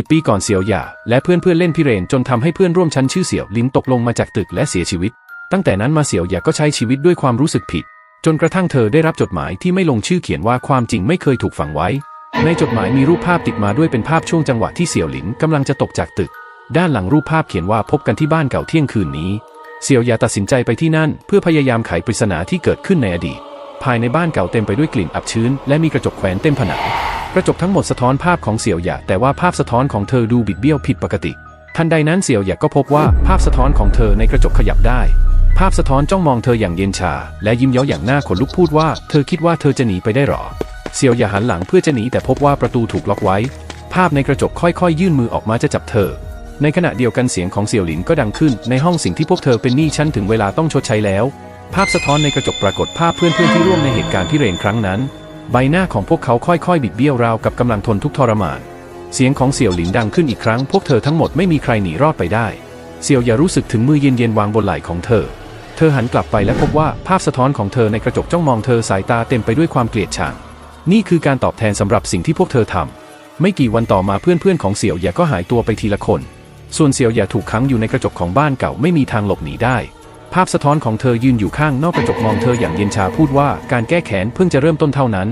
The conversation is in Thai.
สิบปีก่อนเสี่ยวหย่าและเพื่อนเพื่อนๆเล่นพิเรนจนทำให้เพื่อนร่วมชั้นชื่อเสี่ยวลินตกลงมาจากตึกและเสียชีวิต ตั้งแต่นั้นมาเสี่ยวหย่าก็ใช้ชีวิตด้วยความรู้สึกผิด จนกระทั่งเธอได้รับจดหมายที่ไม่ลงชื่อเขียนว่าความจริงไม่เคยถูกฝังไว้ ในจดหมายมีรูปภาพติดมาด้วยเป็นภาพช่วงจังหวะที่เสี่ยวหลินกำลังจะตกจากตึก ด้านหลังรูปภาพเขียนว่าพบกันที่บ้านเก่าเที่ยงคืนนี้เสี่ยวหยาตัดสินใจไปที่นั่น เพื่อพยายามไขปริศนาที่เกิดขึ้นในอดีต ภายในบ้านเก่าเต็มไปด้วยกลิ่นอับชื้น และมีกระจกแขวนเต็มผนัง ระจกทั้งหมดสะท้อนภาพของเสี่ยวหยาแต่ว่าภาพสะท้อนของเธอดูบิดเบี้ยวผิดปกติ ทันใดนั้นเสี่ยวหยาก็พบว่าภาพสะท้อนของเธอในกระจกขยับได้ ภาพสะท้อนจ้องมองเธออย่างเย็นชา และยิ้มเย้าอย่างหน้าขนลุกพูดว่า เธอคิดว่าเธอจะหนีไปได้หรอ เสี่ยวหยาหันหลังเพื่อจะหนีแต่พบว่าประตูถูกล็อกไว้ ภาพในกระจกค่อยๆ ยื่นมือออกมาจะจับเธอ ในขณะเดียวกันเสียงของเสี่ยวหลินก็ดังขึ้น ในห้องสิ่งที่พวกเธอเป็นหนี้ฉันถึงเวลาต้องชดใช้แล้ว ภาพสะท้อนในกระจกปรากฏภาพเพื่อนๆที่ร่วมในเหตุการณ์พิเรนครั้งนั้น ใบหน้าของพวกเขาค่อยๆ บิดเบี้ยวราวกับกำลังทนทุกทรมาน เสียงของเสี่ยวหลินดังขึ้นอีกครั้ง พวกเธอทั้งหมดไม่มีใครหนีรอดไปได้ เสี่ยวอย่ารู้สึกถึงมือเย็นๆวางบนไหล่ของเธอ เธอหันกลับไปและพบว่าภาพสะท้อนของเธอในกระจกจ้องมองเธอสายตาเต็มไปด้วยความเกลียดชัง นี่คือการตอบแทนสำหรับสิ่งที่พวกเธอทำ ไม่กี่วันต่อมาเพื่อนๆของเสี่ยวหยาก็หายตัวไปทีละคน ส่วนเสี่ยวหยาถูกขังอยู่ในกระจกของบ้านเก่าไม่มีทางหลบหนีได้ ภาพสะท้อนของเธอยืนอยู่ข้างนอกกระจกมองเธออย่างเย็นชาพูดว่าการแก้แค้นเพิ่งจะเริ่มต้นเท่านั้น